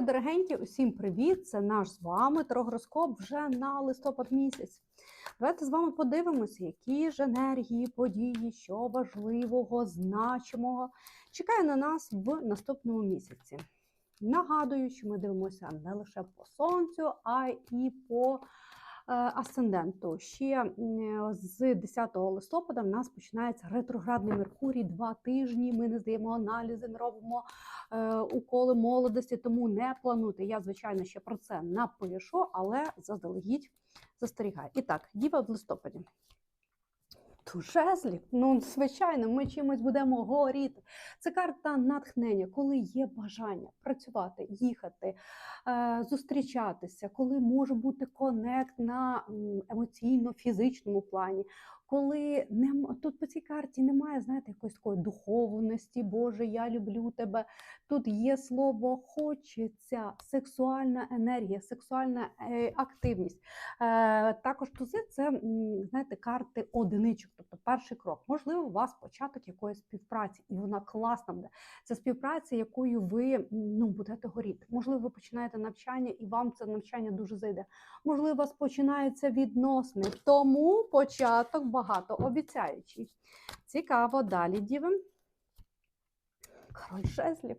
мої дорогенькі, усім привіт! Це наш з вами трогороскоп вже на листопад місяць. Давайте з вами подивимося, які ж енергії, події, що важливого, значимого чекає на нас в наступному місяці. Нагадую, що ми дивимося не лише по сонцю, а й по асценденту. Ще з 10 листопада в нас починається ретроградний Меркурій. Два тижні. Ми не здаємо аналізи, не робимо е, уколи молодості, тому не плануйте. Я, звичайно, ще про це напишу, але заздалегідь застерігаю. І так, діва в листопаді. Жезлів, ну звичайно, ми чимось будемо горіти. Це карта натхнення, коли є бажання працювати, їхати, е, зустрічатися, коли може бути конект на емоційно-фізичному плані. Коли нем... тут по цій карті немає, знаєте, якоїсь такої духовності, Боже, я люблю тебе. Тут є слово хочеться, сексуальна енергія, сексуальна е, активність. Е, також тузи це, знаєте, карти одиничок, тобто перший крок. Можливо, у вас початок якоїсь співпраці, і вона класна буде. Це співпраця, якою ви ну, будете горіти. Можливо, ви починаєте навчання, і вам це навчання дуже зайде. Можливо, у вас починаються відносини, тому початок багато обіцяючий. Цікаво, далі діви. Король жезлів.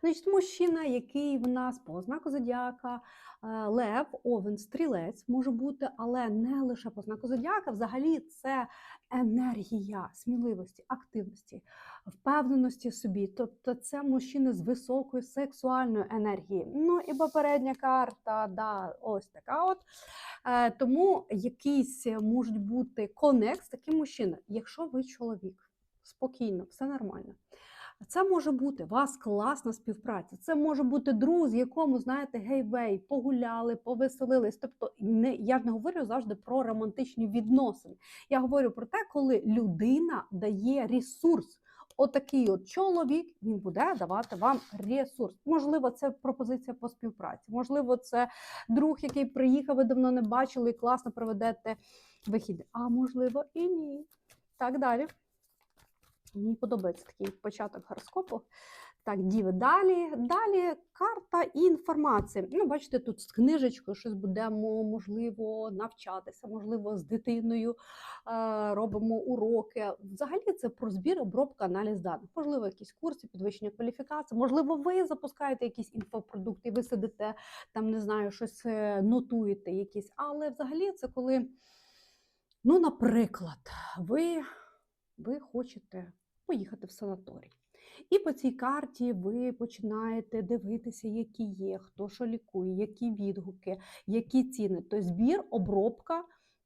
Значить, мужчина, який в нас по знаку зодіака, е, лев, овен, стрілець може бути, але не лише по знаку зодіака. Взагалі, це енергія сміливості, активності, впевненості в собі. Тобто, це мужчина з високою сексуальною енергією. Ну і попередня карта, да, ось така от. Е, Тому якийсь можуть бути конект з таким мужчиною. Якщо ви чоловік, спокійно, все нормально. Це може бути у вас класна співпраця. Це може бути друг, з якому, знаєте, гей-вей, погуляли, повеселились. Тобто, не, я ж не говорю завжди про романтичні відносини. Я говорю про те, коли людина дає ресурс. Отакий от чоловік він буде давати вам ресурс. Можливо, це пропозиція по співпраці. Можливо, це друг, який приїхав, ви давно не бачили і класно проведете вихід. А можливо, і ні. Так далі. Мені подобається такий початок гороскопу. Так, діви. Далі, далі карта інформації. Ну, бачите, тут з книжечкою щось будемо, можливо, навчатися, можливо, з дитиною е, робимо уроки. Взагалі це про збір, обробка, аналіз даних. Можливо, якісь курси, підвищення кваліфікації. Можливо, ви запускаєте якісь інфопродукти, і ви сидите там, не знаю, щось е, нотуєте якісь. Але взагалі це коли, ну, наприклад, ви, ви хочете поїхати в санаторій. І по цій карті ви починаєте дивитися, які є, хто що лікує, які відгуки, які ціни. Тобто збір, обробка,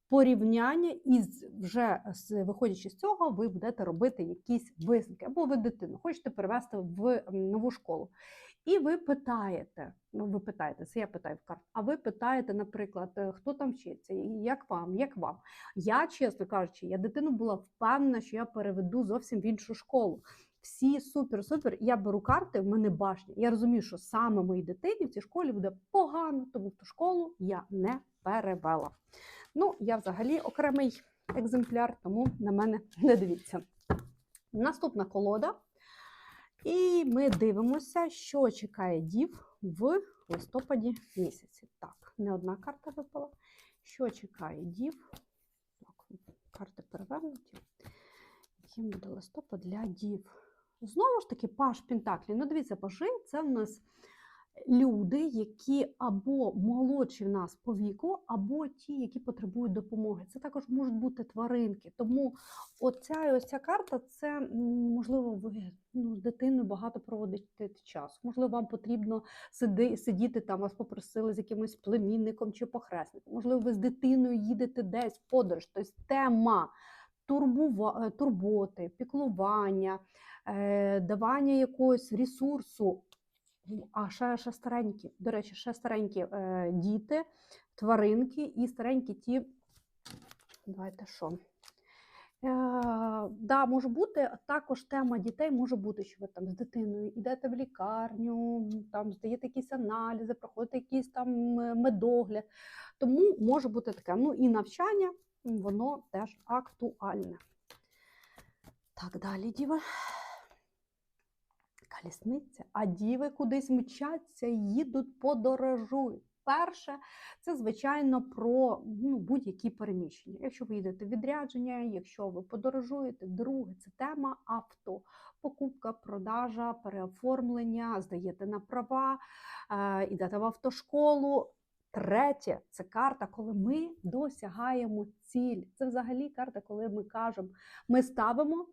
порівняння, і вже виходячи з цього, ви будете робити якісь висновки. Або ви дитину хочете перевести в нову школу. І ви питаєте, ну ви питаєте, це я питаю в карт, а ви питаєте, наприклад, е, хто там вчиться, як вам, як вам. Я, чесно кажучи, я дитину була впевнена, що я переведу зовсім в іншу школу. Всі супер, супер. Я беру карти, в мене башня. Я розумію, що саме моїй дитині в цій школі буде погано, тому в ту школу я не перевела. Ну, я взагалі окремий екземпляр, тому на мене не дивіться. Наступна колода. І ми дивимося, що чекає дів в листопаді місяці. Так, не одна карта випала. Що чекає дів? Так, карти перевернуті. Яким буде листопад для дів? Знову ж таки, паш Пентаклі. Ну, дивіться, пажи це в нас люди, які або молодші в нас по віку, або ті, які потребують допомоги. Це також можуть бути тваринки. Тому оця ось ця карта це можливо, ви ну, з дитиною багато проводите часу. Можливо, вам потрібно сиди, сидіти там, вас попросили з якимось племінником чи похресником. Можливо, ви з дитиною їдете десь в подорож. Тобто тема турбува, е, турботи, піклування, е, давання якогось ресурсу. А ще, ще старенькі, до речі, ще старенькі е, діти, тваринки і старенькі ті. Давайте що? Е, да, може бути також тема дітей може бути, що ви там з дитиною йдете в лікарню, там здаєте якісь аналізи, проходите якийсь там е, медогляд. Тому може бути таке. Ну і навчання, воно теж актуальне. Так, далі, діва. Колісниця, а діви кудись мчаться, їдуть, подорожують. Перше, це звичайно про ну, будь-які переміщення. Якщо ви їдете в відрядження, якщо ви подорожуєте, друге це тема авто, покупка, продажа, переоформлення, здаєте на права, е, йдете в автошколу. Третє це карта, коли ми досягаємо ціль. Це взагалі карта, коли ми кажемо, ми ставимо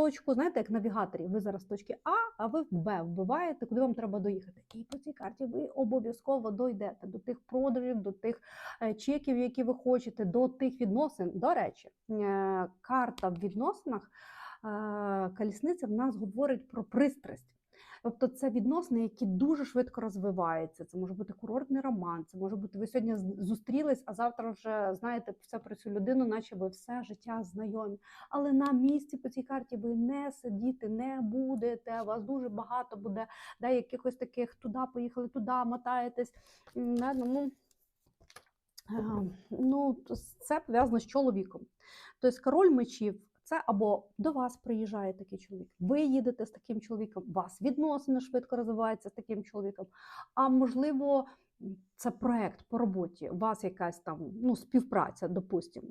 точку, знаєте, як навігаторі. Ви зараз в точки А, а ви в Б вбиваєте, куди вам треба доїхати. І по цій карті ви обов'язково дойдете до тих продажів, до тих е, чеків, які ви хочете, до тих відносин. До речі, е, карта в відносинах, е, колісниця в нас говорить про пристрасть. Тобто це відносини, які дуже швидко розвиваються. Це може бути курортний роман, це може бути ви сьогодні зустрілись, а завтра вже знаєте все про цю людину, наче ви все життя знайомі. Але на місці по цій карті ви не сидіти не будете. У вас дуже багато буде да, якихось таких туди поїхали, туди мотаєтесь. Да, ну, Е, Ну, це пов'язано з чоловіком. Тобто король мечів це або до вас приїжджає такий чоловік, ви їдете з таким чоловіком, у вас відносини швидко розвиваються з таким чоловіком. А можливо, це проект по роботі, у вас якась там ну, співпраця, допустимо,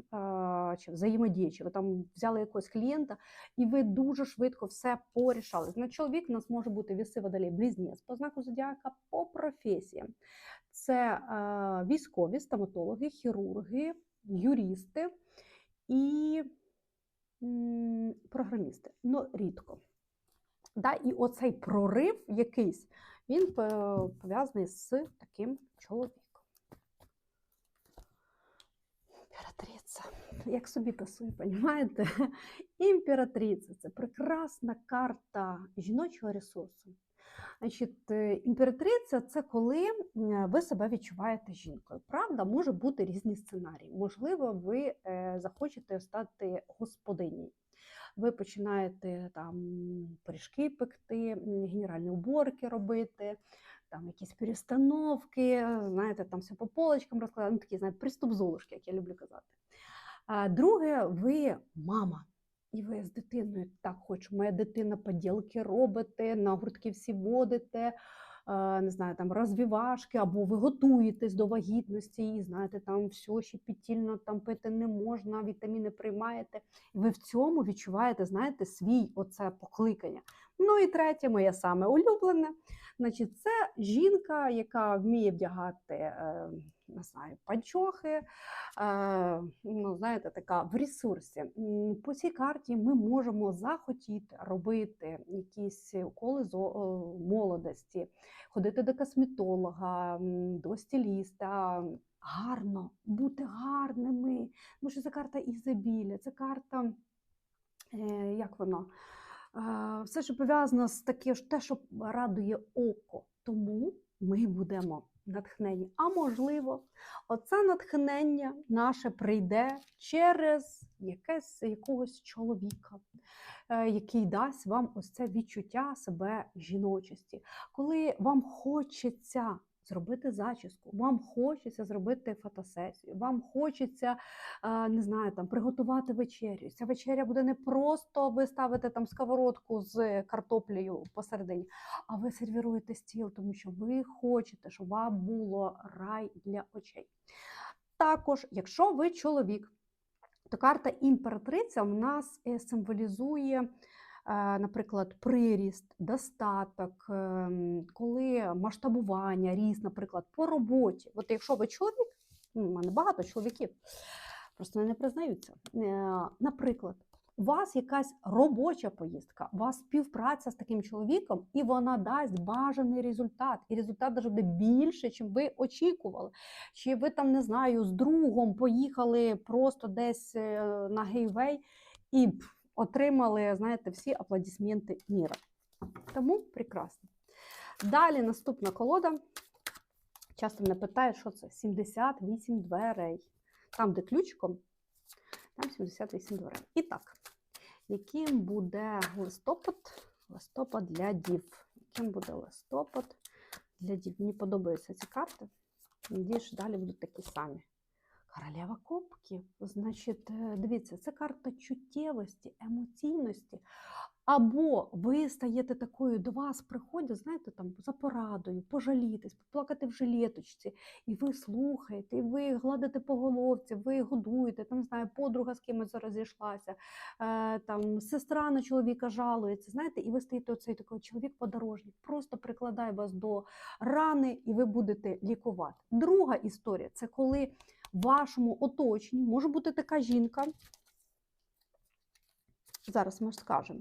чи взаємодія, чи ви там взяли якогось клієнта, і ви дуже швидко все порішали. Значить, чоловік у нас може бути віси водолей, близнець по знаку зодіака по професіям. Це військові, стоматологи, хірурги, юристи і програмісти. Ну, рідко. Да, і оцей прорив якийсь, він пов'язаний з таким чоловіком. Імператриця. Як собі пасує, розумієте? Імператриця це прекрасна карта жіночого ресурсу. Значить, е, імператриця це коли ви себе відчуваєте жінкою. Правда, може бути різні сценарії. Можливо, ви е, захочете стати господинею. Ви починаєте там пиріжки пекти, генеральні уборки робити, там якісь перестановки, знаєте, там все по полочкам розкладати, ну, такі, знаєте, приступ золушки, як я люблю казати. А друге, ви мама. І ви з дитиною так хочу, моя дитина поділки робите, на гуртки всі водите, не знаю, там розвівашки, або ви готуєтесь до вагітності, і знаєте, там все ще підтільно там пити не можна, вітаміни приймаєте. І ви в цьому відчуваєте, знаєте, свій оце покликання. Ну і третє, моє саме улюблене. Значить, це жінка, яка вміє вдягати, е, не знаю, панчохи, ну, знаєте, така в ресурсі. По цій карті ми можемо захотіти робити якісь уколи о, молодості, ходити до косметолога, до стиліста. Гарно, бути гарними. Тому що це карта ізобілля, це карта, е, як воно? Все, що пов'язано з таке, те, що радує око. Тому ми будемо натхнені. А можливо, оце натхнення наше прийде через якесь, якогось чоловіка, е, який дасть вам ось це відчуття себе жіночості. Коли вам хочеться зробити зачіску, вам хочеться зробити фотосесію, вам хочеться е, не знаю, там приготувати вечерю. Ця вечеря буде не просто ви ставите там сковородку з картоплею посередині, а ви сервіруєте стіл, тому що ви хочете, щоб вам було рай для очей. Також, якщо ви чоловік, то карта імператриця в нас е, символізує, наприклад, приріст, достаток, ем, коли масштабування, ріст, наприклад, по роботі. От якщо ви чоловік, ну, у мене багато чоловіків, просто не признаються. Е, Наприклад, у вас якась робоча поїздка, у вас співпраця з таким чоловіком, і вона дасть бажаний результат. І результат даже буде більше, чим ви очікували. Чи ви там, не знаю, з другом поїхали просто десь е, на гейвей і отримали, знаєте, всі аплодисменти міра. Тому прекрасно. Далі наступна колода. Часто мене питають, що це 78 дверей. Там, де ключиком, там 78 дверей. І так, яким буде листопад? Листопад для дів. Яким буде листопад для дів? Мені подобаються ці карти. Надіюсь, що далі будуть такі самі. Королева кубків. Значить, е, дивіться, це карта чуттєвості, емоційності. Або ви стаєте такою, до вас приходять, знаєте, там за порадою, пожалітись, поплакати в жилеточці, і ви слухаєте, і ви гладите по головці, ви годуєте, там знаю, подруга з кимось розійшлася, е, там сестра на чоловіка жалується. Знаєте, і ви стоїте оцей такий чоловік-подорожник, просто прикладає вас до рани, і ви будете лікувати. Друга історія це коли вашому оточенні може бути така жінка. Зараз ми ж скажемо.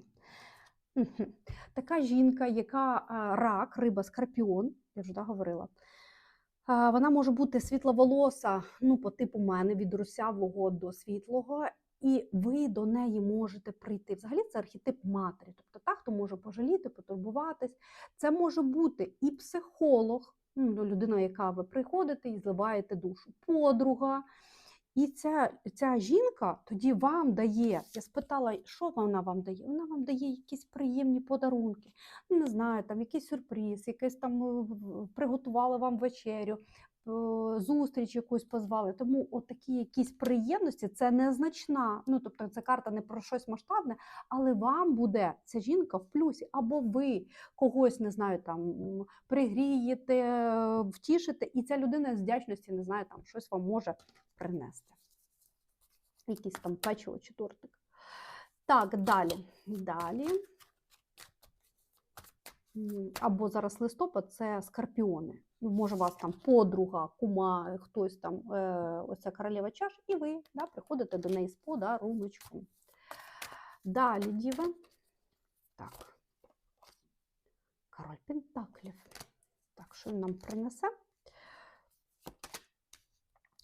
Така жінка, яка рак, риба, скорпіон, я вже да, говорила. Вона може бути світловолоса, ну, по типу мене, від русявого до світлого, і ви до неї можете прийти. Взагалі це архетип матері, тобто та, хто може пожаліти, потурбуватись. Це може бути і психолог, ну, людина, яка ви приходите і зливаєте душу, подруга. І ця, ця жінка тоді вам дає. Я спитала, що вона вам дає? Вона вам дає якісь приємні подарунки. Не знаю, там якийсь сюрприз, якийсь там приготувала приготували вам вечерю, е, зустріч якусь позвали. Тому от такі якісь приємності це незначна. Ну тобто це карта не про щось масштабне, але вам буде ця жінка в плюсі, або ви когось не знаю, там пригрієте, е, втішите, і ця людина з вдячності не знаю, там щось вам може принести. Якийсь там печиво чи тортик. Так, далі. Далі. Або зараз листопад це скорпіони. Ну, Може, у вас там подруга, кума, хтось там, е, оця королева чаш, і ви да, приходите до неї з подаруночком. Далі, діва. Так. Король Пентаклів. Так, що він нам принесе?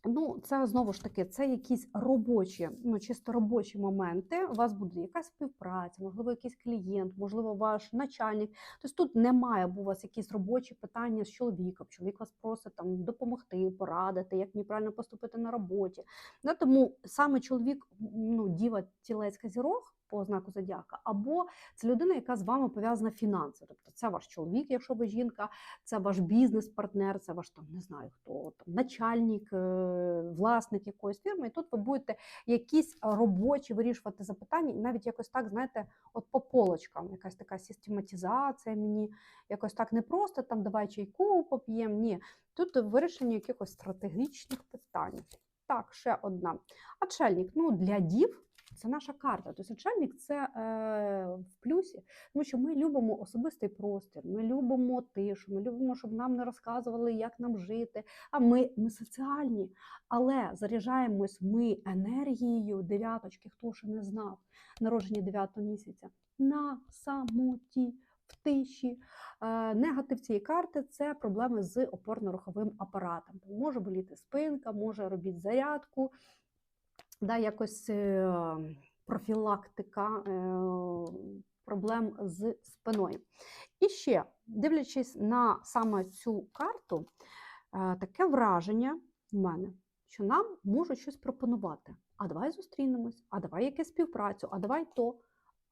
Ну, це знову ж таки, це якісь робочі, ну чисто робочі моменти. У вас буде якась співпраця, можливо, якийсь клієнт, можливо, ваш начальник. Тобто тут немає, бо у вас якісь робочі питання з чоловіком. Чоловік вас просить там допомогти, порадити, як мені правильно поступити на роботі. Да, тому саме чоловік, ну, діва тілець козірог по знаку зодіака, або це людина, яка з вами пов'язана фінансово. Тобто це ваш чоловік, якщо ви жінка, це ваш бізнес-партнер, це ваш там не знаю хто там начальник, е, власник якоїсь фірми. І тут ви будете якісь робочі вирішувати запитання, і навіть якось так, знаєте, от по полочкам, якась така систематизація мені якось так не просто там давай чайку поп'ємо. Ні, тут вирішення якихось стратегічних питань. Так, ще одна. Отшельник, ну для дів. Це наша карта. Тобто очельник це е, в плюсі, тому що ми любимо особистий простір, ми любимо тишу, ми любимо, щоб нам не розказували, як нам жити. А ми, ми соціальні, але заряджаємось ми енергією дев'яточки, хто ще не знав, народження дев'ятого місяця, на самоті. В тиші Е, негатив цієї карти це проблеми з опорно-руховим апаратом. Може боліти спинка, може робити зарядку, да, якось е, профілактика е, проблем з спиною. І ще, дивлячись на саме цю карту, е, таке враження в мене, що нам можуть щось пропонувати. А давай зустрінемось, а давай якусь співпрацю, а давай то.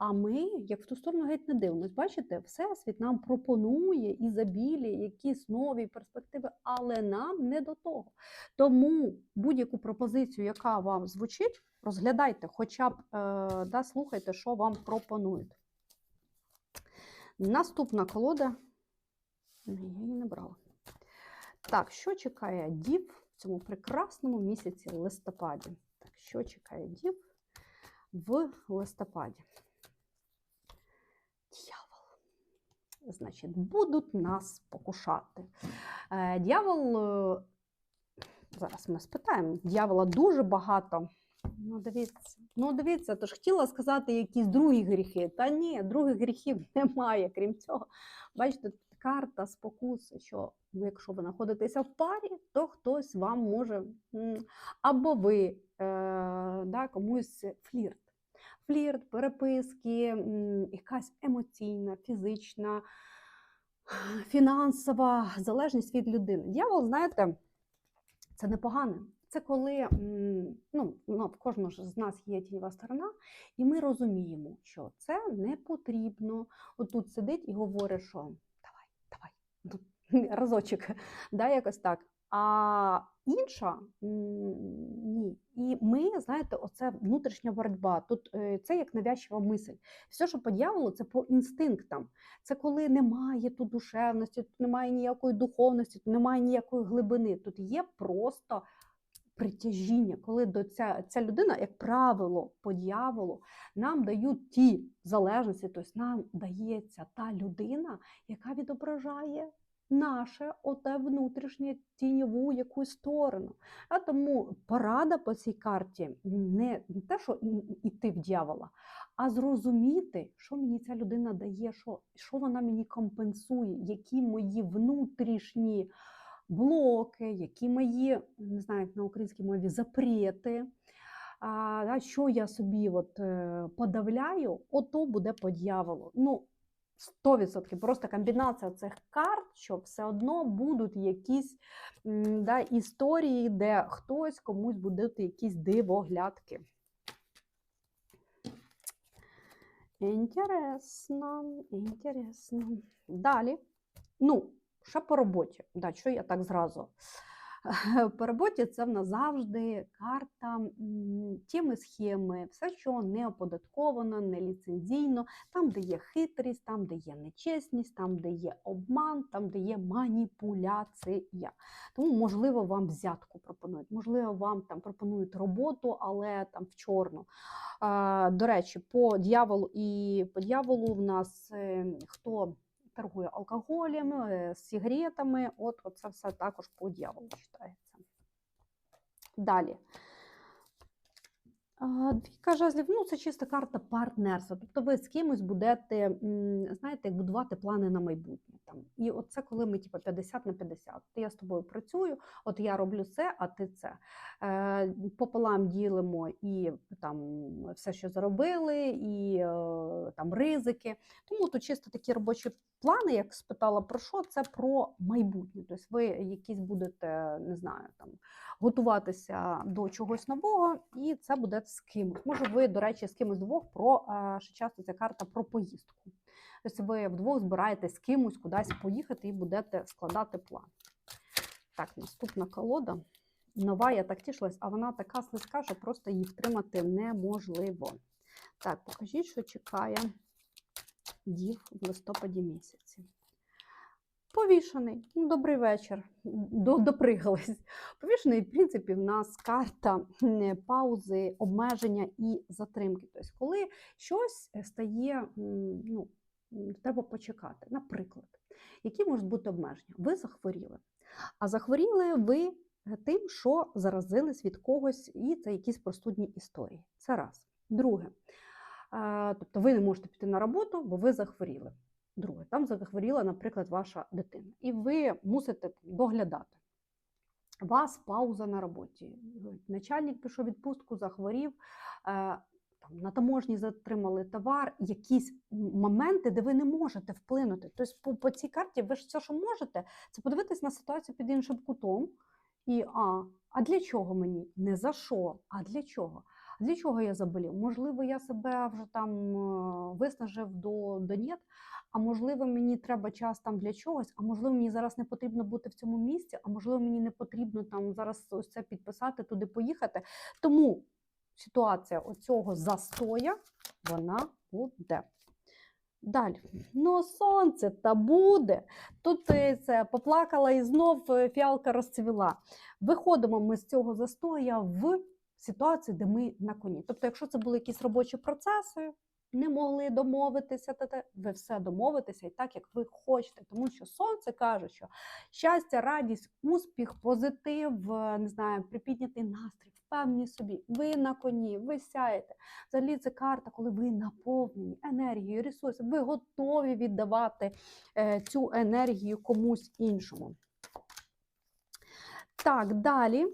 А ми, як в ту сторону, геть не дивимось. Бачите, Всесвіт нам пропонує ізобілі, якісь нові перспективи, але нам не до того. Тому будь-яку пропозицію, яка вам звучить, розглядайте, хоча б е, да, слухайте, що вам пропонують. Наступна колода. Я її не брала. Так, що чекає дів в цьому прекрасному місяці листопаді? Так, що чекає дів в листопаді? Дьявол. Значить, будуть нас покушати. Е, Дьявол, е, зараз ми спитаємо, дьявола дуже багато. Ну, дивіться, ну дивіться, то ж хотіла сказати якісь другі гріхи. Та ні, других гріхів немає, крім цього. Бачите, карта спокуси, що якщо ви знаходитеся в парі, то хтось вам може або ви е, да, комусь флірт. Флірт, переписки, якась емоційна, фізична, фінансова залежність від людини. Дьявол, знаєте, це непогане. Це коли ну, в кожного з нас є тіньова сторона, і ми розуміємо, що це не потрібно. Отут сидить і говорить, що давай, давай, ну, разочок, да, якось так. А інша ні. І ми, знаєте, оце внутрішня боротьба. Тут е, це як навязчива мисль. Все, що по дьяволу, це по інстинктам. Це коли немає тут душевності, тут немає ніякої духовності, тут немає ніякої глибини. Тут є просто притяжіння, коли до ця, ця людина, як правило, по дьяволу, нам дають ті залежності, тобто нам дається та людина, яка відображає наше оте внутрішнє тіньову якусь сторону. А тому порада по цій карті не, те, що м, іти в дьявола, а зрозуміти, що мені ця людина дає, що, що вона мені компенсує, які мої внутрішні блоки, які мої, не знаю, як на українській мові, запрети. А, що я собі от, е, подавляю, ото буде по дьяволу. Ну, 100%. Просто комбінація цих карт, що все одно будуть якісь да, історії, де хтось комусь будуть якісь дивоглядки. Інтересно, інтересно. Далі. Ну, ще по роботі. Да, що я так зразу? По роботі це в нас завжди карта м, теми схеми, все, що не оподатковано, не ліцензійно, там, де є хитрість, там, де є нечесність, там, де є обман, там, де є маніпуляція. Тому, можливо, вам взятку пропонують, можливо, вам там пропонують роботу, але там в чорну. До речі, по дьяволу і по дьяволу в нас е, хто торгує алкоголем, е, сигаретами, от це все також по дьяволу вважається. Далі. Двійка жезлів, ну це чиста карта партнерства. Тобто ви з кимось будете, знаєте, як будувати плани на майбутнє. Там. І от це коли ми типу, 50 на 50. От я з тобою працюю, от я роблю це, а ти це. Е, пополам ділимо і там все, що заробили, і е, там ризики. Тому тут чисто такі робочі плани, як спитала про що, це про майбутнє. Тобто ви якісь будете, не знаю, там готуватися до чогось нового, і це буде з кимось. Може, ви, до речі, з кимось двох про ще часто ця карта про поїздку. Тобто ви вдвох збираєтесь з кимось кудись поїхати і будете складати план. Так, наступна колода. Нова, я так тішилась, а вона така слизька, що просто її втримати неможливо. Так, покажіть, що чекає дів в листопаді місяці. Повішений. Ну, добрий вечір. До, допригались. Повішений, в принципі, в нас карта паузи, обмеження і затримки. Тобто, коли щось стає, ну, треба почекати. Наприклад, які можуть бути обмеження? Ви захворіли. А захворіли ви тим, що заразились від когось, і це якісь простудні історії. Це раз. Друге, тобто ви не можете піти на роботу, бо ви захворіли. Друге, там захворіла, наприклад, ваша дитина, і ви мусите доглядати. Вас пауза на роботі. Начальник пішов відпустку, захворів, е, там, на таможні затримали товар, якісь моменти, де ви не можете вплинути. Тобто, по, по цій карті ви ж все, що можете, це подивитись на ситуацію під іншим кутом. І а, а для чого мені? Не за що, а для чого? Для чого я заболів? Можливо, я себе вже там е, виснажив до, до нет, а можливо, мені треба час там для чогось, а можливо, мені зараз не потрібно бути в цьому місці, а можливо, мені не потрібно там зараз ось це підписати, туди поїхати. Тому ситуація оцього застоя, вона буде. Далі, ну сонце та буде. Тут це поплакала і знов е, фіалка розцвіла. Виходимо ми з цього застоя в ситуацію, де ми на коні. Тобто, якщо це були якісь робочі процеси, не могли домовитися, та ви все домовитеся і так, як ви хочете. Тому що сонце каже, що щастя, радість, успіх, позитив, е, не знаю, припіднятий настрій, впевнені собі, ви на коні, ви сяєте. Взагалі це карта, коли ви наповнені енергією, ресурсами, ви готові віддавати е, цю енергію комусь іншому. Так, далі.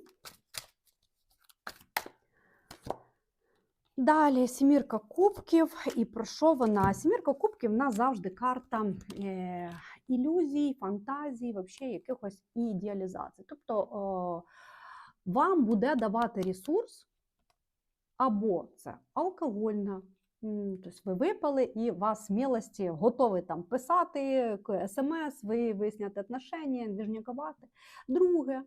Далі сімірка кубків. І про що вона? Сімірка кубків в нас завжди карта е, ілюзій, фантазій, взагалі якихось ідеалізацій. Тобто о, вам буде давати ресурс, або це алкогольна. Тобто ви випали, і у вас смілості готові там писати смс, ви виясняти отношення, двіжнякувати. Друге,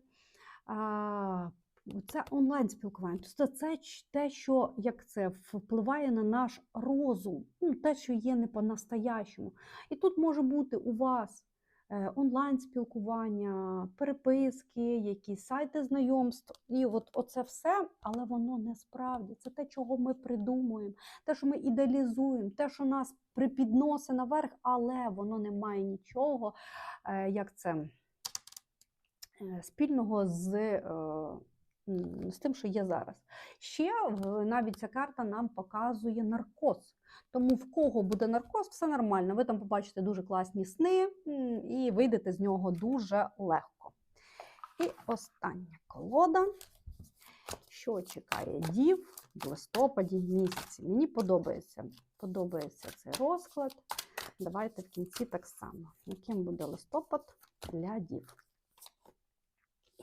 це онлайн спілкування. Тобто це те, що як це впливає на наш розум, ну, те, що є не по-настоящому. І тут може бути у вас е, онлайн спілкування, переписки, якісь сайти знайомств. І от оце все, але воно не справді. Це те, чого ми придумуємо, те, що ми ідеалізуємо, те, що нас припідносить наверх, але воно не має нічого, е, як це е, спільного з, з тим, що є зараз. Ще навіть ця карта нам показує наркоз. Тому в кого буде наркоз, все нормально. Ви там побачите дуже класні сни і вийдете з нього дуже легко. І остання колода. Що чекає дів в листопаді місяці? Мені подобається. Подобається цей розклад. Давайте в кінці так само. Яким буде листопад для дів?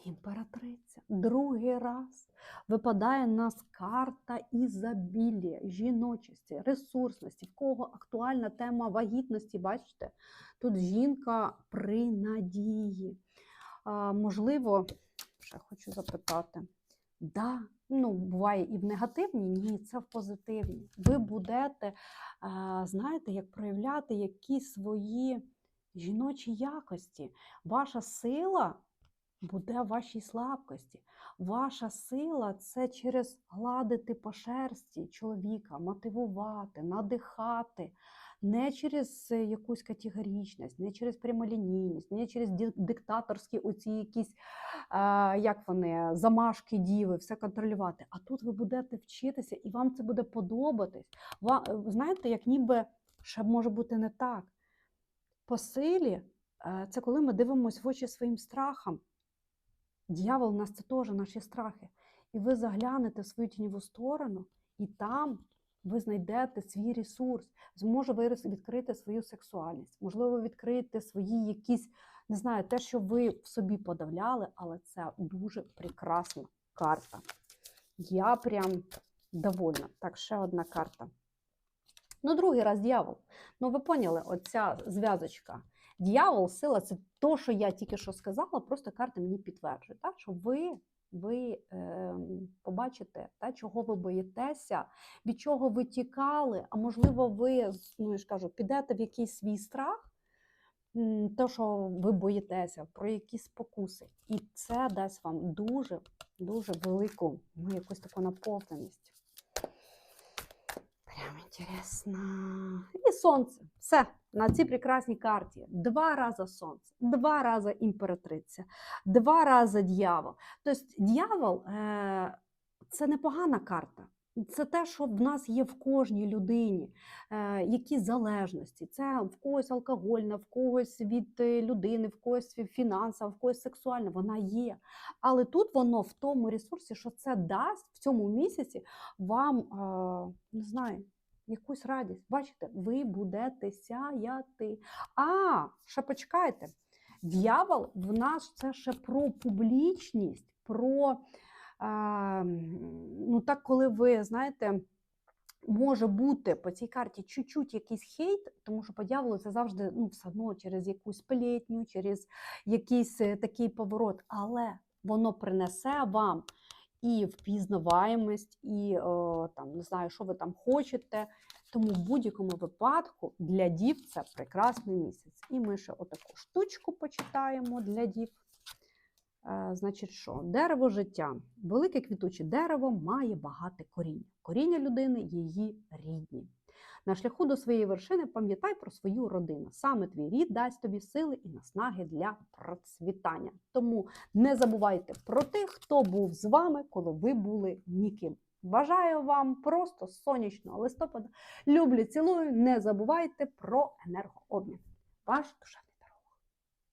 Імператриця. Другий раз випадає нас карта ізобілія, жіночості, ресурсності. В кого актуальна тема вагітності, бачите? Тут жінка при надії. А, можливо, ще хочу запитати. Да, ну, буває і в негативній, ні, це в позитивній. Ви будете, а, знаєте, як проявляти якісь свої жіночі якості. Ваша сила буде в вашій слабкості. Ваша сила це через гладити по шерсті чоловіка, мотивувати, надихати. Не через е, якусь категорічність, не через прямолінійність, не через диктаторські оці якісь, як вони, замашки діви, все контролювати. А тут ви будете вчитися, і вам це буде подобатись. Ва- е, знаєте, як ніби ще може бути не так. По силі е, це коли ми дивимося в очі своїм страхам. Дьявол у нас це теж наші страхи. І ви заглянете в свою тіньову сторону, і там ви знайдете свій ресурс, зможе ви відкрити свою сексуальність, можливо, ви відкриєте свої якісь, не знаю, те, що ви в собі подавляли, але це дуже прекрасна карта. Я прям довольна. Так, ще одна карта. Ну, другий раз дьявол. Ну, ви поняли, оця зв'язочка. Дьявол, сила це то, що я тільки що сказала, просто карта мені підтверджує, так? що ви, ви е, побачите, та, чого ви боїтеся, від чого ви тікали, а можливо, ви ну, я ж кажу, підете в якийсь свій страх, то, що ви боїтеся, про якісь спокуси. І це дасть вам дуже, дуже велику ну, якусь таку наповненість. Інтересно. І сонце. Все. На цій прекрасній карті. Два рази сонце, два рази імператриця, два рази дьявол. Тобто дьявол е, це непогана карта. Це те, що в нас є в кожній людині, е, які залежності. Це в когось алкогольна, в когось від е, людини, в когось фінансова, в когось сексуальна. Вона є. Але тут воно в тому ресурсі, що це дасть в цьому місяці вам, не знаю, якусь радість. Бачите, ви будете сяяти. А, ще почекайте. Д'явол в нас це ще про публічність, про е, ну так, коли ви знаєте. Може бути по цій карті чуть-чуть якийсь хейт, тому що по дьяволу це завжди ну, все одно через якусь сплетню, через якийсь е, такий поворот. Але воно принесе вам і впізнаваємость, і о, там не знаю, що ви там хочете. Тому в будь-якому випадку для дів це прекрасний місяць. І ми ще отаку штучку почитаємо для дів. Е, Значить, що дерево життя. Велике квітуче дерево має багате коріння. Коріння людини її рідні. На шляху до своєї вершини пам'ятай про свою родину. Саме твій рід дасть тобі сили і наснаги для процвітання. Тому не забувайте про тих, хто був з вами, коли ви були ніким. Бажаю вам просто сонячного листопада. Люблю, цілую. Не забувайте про енергообмін. Ваш душа.